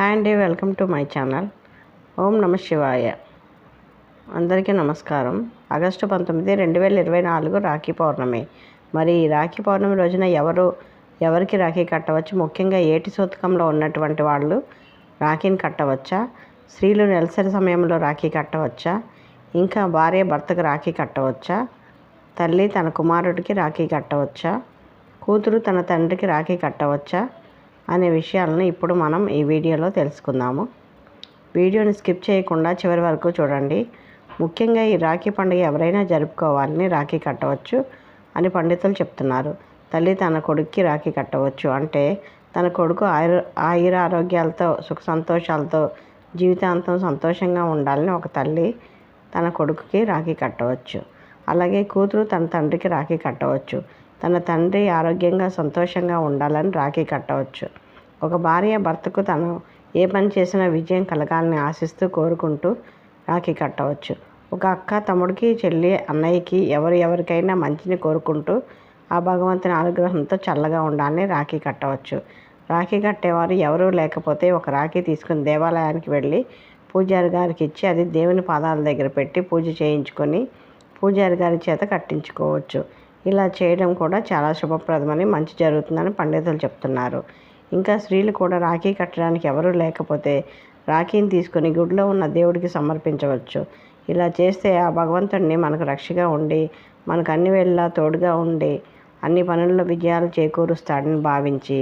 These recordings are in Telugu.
హాయ్ అండి వెల్కమ్ టు మై ఛానల్. ఓం నమ శివాయ. అందరికీ నమస్కారం. ఆగస్టు పంతొమ్మిది రెండు వేల ఇరవై నాలుగు రాఖీ పౌర్ణమి. మరి ఈ రాఖీ పౌర్ణమి రోజున ఎవరు ఎవరికి రాఖీ కట్టవచ్చు? ముఖ్యంగా ఏటి సూతకంలో ఉన్నటువంటి వాళ్ళు రాఖీని కట్టవచ్చా? స్త్రీలు నెలసరి సమయంలో రాఖీ కట్టవచ్చా? ఇంకా భార్య భర్తకు రాఖీ కట్టవచ్చా? తల్లి తన కుమారుడికి రాఖీ కట్టవచ్చా? కూతురు తన తండ్రికి రాఖీ కట్టవచ్చా? అనే విషయాలను ఇప్పుడు మనం ఈ వీడియోలో తెలుసుకుందాము. వీడియోని స్కిప్ చేయకుండా చివరి వరకు చూడండి. ముఖ్యంగా ఈ రాఖీ పండుగ ఎవరైనా జరుపుకోవాలని రాఖీ కట్టవచ్చు అని పండితులు చెప్తున్నారు. తల్లి తన కొడుక్కి రాఖీ కట్టవచ్చు. అంటే తన కొడుకు ఆయుర ఆయుర ఆరోగ్యాలతో సుఖ సంతోషాలతో జీవితాంతం సంతోషంగా ఉండాలని ఒక తల్లి తన కొడుకుకి రాఖీ కట్టవచ్చు. అలాగే కూతురు తన తండ్రికి రాఖీ కట్టవచ్చు. తన తండ్రి ఆరోగ్యంగా సంతోషంగా ఉండాలని రాఖీ కట్టవచ్చు. ఒక భార్య భర్తకు తను ఏ పని చేసినా విజయం కలగాలని ఆశిస్తూ కోరుకుంటూ రాఖీ కట్టవచ్చు. ఒక అక్క తమ్ముడికి చెల్లి అన్నయ్యకి ఎవరు ఎవరికైనా మంచిని కోరుకుంటూ ఆ భగవంతుని అనుగ్రహంతో చల్లగా ఉండాలని రాఖీ కట్టవచ్చు. రాఖీ కట్టేవారు ఎవరూ లేకపోతే ఒక రాఖీ తీసుకుని దేవాలయానికి వెళ్ళి పూజారి గారికి ఇచ్చి అది దేవుని పాదాల దగ్గర పెట్టి పూజ చేయించుకొని పూజారి గారి చేత కట్టించుకోవచ్చు. ఇలా చేయడం కూడా చాలా శుభప్రదమని మంచి జరుగుతుందని పండితులు చెప్తున్నారు. ఇంకా స్త్రీలు కూడా రాఖీ కట్టడానికి ఎవరూ లేకపోతే రాఖీని తీసుకొని గుడిలో ఉన్న దేవుడికి సమర్పించవచ్చు. ఇలా చేస్తే ఆ భగవంతుడిని మనకు రక్షగా ఉండి మనకు అన్ని వేళలా తోడుగా ఉండి అన్ని పనుల్లో విజయాలు చేకూరుస్తాడని భావించి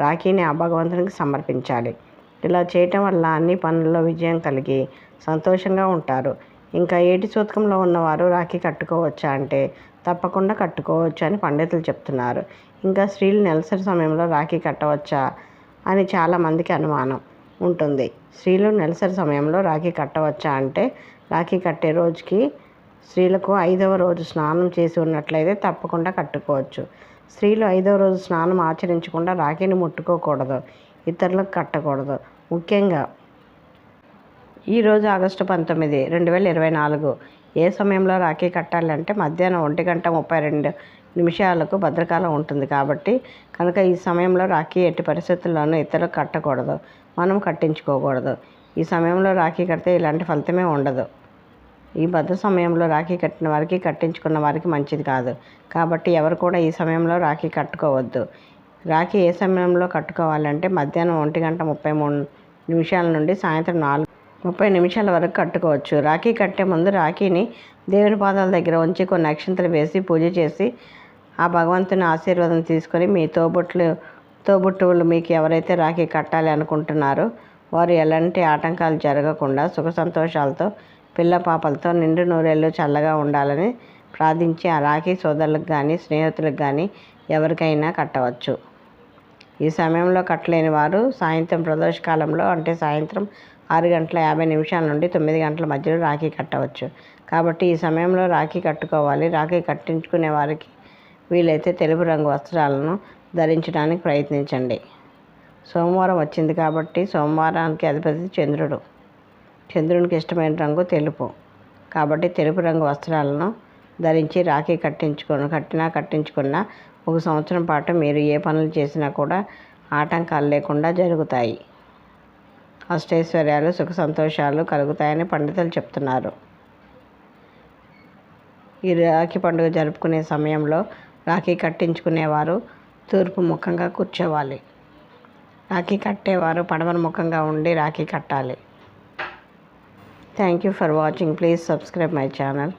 రాఖీని ఆ భగవంతునికి సమర్పించాలి. ఇలా చేయటం వల్ల అన్ని పనుల్లో విజయం కలిగి సంతోషంగా ఉంటారు. ఇంకా ఏటి సూతకంలో ఉన్నవారు రాఖీ కట్టుకోవచ్చా అంటే తప్పకుండా కట్టుకోవచ్చు అని పండితులు చెప్తున్నారు. ఇంకా స్త్రీలు నెలసరి సమయంలో రాఖీ కట్టవచ్చా అని చాలామందికి అనుమానం ఉంటుంది. స్త్రీలు నెలసరి సమయంలో రాఖీ కట్టవచ్చా అంటే రాఖీ కట్టే రోజుకి స్త్రీలకు ఐదవ రోజు స్నానం చేసి ఉన్నట్లయితే తప్పకుండా కట్టుకోవచ్చు. స్త్రీలు ఐదవ రోజు స్నానం ఆచరించకుండా రాఖీని ముట్టుకోకూడదు ఇతరులకు కట్టకూడదు. ముఖ్యంగా ఈరోజు ఆగస్టు పంతొమ్మిది రెండు వేల ఇరవై నాలుగు. ఏ సమయంలో రాఖీ కట్టాలంటే మధ్యాహ్నం ఒంటి గంట ముప్పై రెండు నిమిషాలకు భద్రకాలం ఉంటుంది కాబట్టి కనుక ఈ సమయంలో రాఖీ ఎట్టి పరిస్థితుల్లోనూ ఇతరులు కట్టకూడదు. మనం కట్టించుకోకూడదు. ఈ సమయంలో రాఖీ కడితే ఇలాంటి ఫలితమే ఉండదు. ఈ భద్ర సమయంలో రాఖీ కట్టిన వారికి కట్టించుకున్న వారికి మంచిది కాదు. కాబట్టి ఎవరు కూడా ఈ సమయంలో రాఖీ కట్టుకోవద్దు. రాఖీ ఏ సమయంలో కట్టుకోవాలంటే మధ్యాహ్నం ఒంటి గంట ముప్పై మూడు నిమిషాల నుండి సాయంత్రం నాలుగు ముప్పై నిమిషాల వరకు కట్టుకోవచ్చు. రాఖీ కట్టే ముందు రాఖీని దేవుని పాదాల దగ్గర ఉంచి కొన్ని అక్షంతలు వేసి పూజ చేసి ఆ భగవంతుని ఆశీర్వాదం తీసుకొని మీ తోబుట్లు తోబుట్టువులు మీకు ఎవరైతే రాఖీ కట్టాలి అనుకుంటున్నారో వారు ఎలాంటి ఆటంకాలు జరగకుండా సుఖ సంతోషాలతో పిల్ల పాపలతో నిండు నూరేళ్ళు చల్లగా ఉండాలని ప్రార్థించి ఆ రాఖీ సోదరులకు కానీ స్నేహితులకు కానీ ఎవరికైనా కట్టవచ్చు. ఈ సమయంలో కట్టలేని వారు సాయంత్రం ప్రదోషకాలంలో అంటే సాయంత్రం ఆరు గంటల యాభై నిమిషాల నుండి తొమ్మిది గంటల మధ్యలో రాఖీ కట్టవచ్చు. కాబట్టి ఈ సమయంలో రాఖీ కట్టుకోవాలి. రాఖీ కట్టించుకునే వారికి వీలైతే తెలుపు రంగు వస్త్రాలను ధరించడానికి ప్రయత్నించండి. సోమవారం వచ్చింది కాబట్టి సోమవారానికి అధిపతి చంద్రుడు. చంద్రునికి ఇష్టమైన రంగు తెలుపు. కాబట్టి తెలుపు రంగు వస్త్రాలను ధరించి రాఖీ కట్టించుకున్న కట్టినా కట్టించుకున్న ఒక సంవత్సరం పాటు మీరు ఏ పనులు చేసినా కూడా ఆటంకాలు లేకుండా జరుగుతాయి. అష్టైశ్వర్యాలు సుఖ సంతోషాలు కలుగుతాయని పండితులు చెప్తున్నారు. ఈ రాఖీ పండుగ జరుపుకునే సమయంలో రాఖీ కట్టించుకునేవారు తూర్పు ముఖంగా కూర్చోవాలి. రాఖీ కట్టేవారు పడమర ముఖంగా ఉండి రాఖీ కట్టాలి. Thank you for watching please subscribe my channel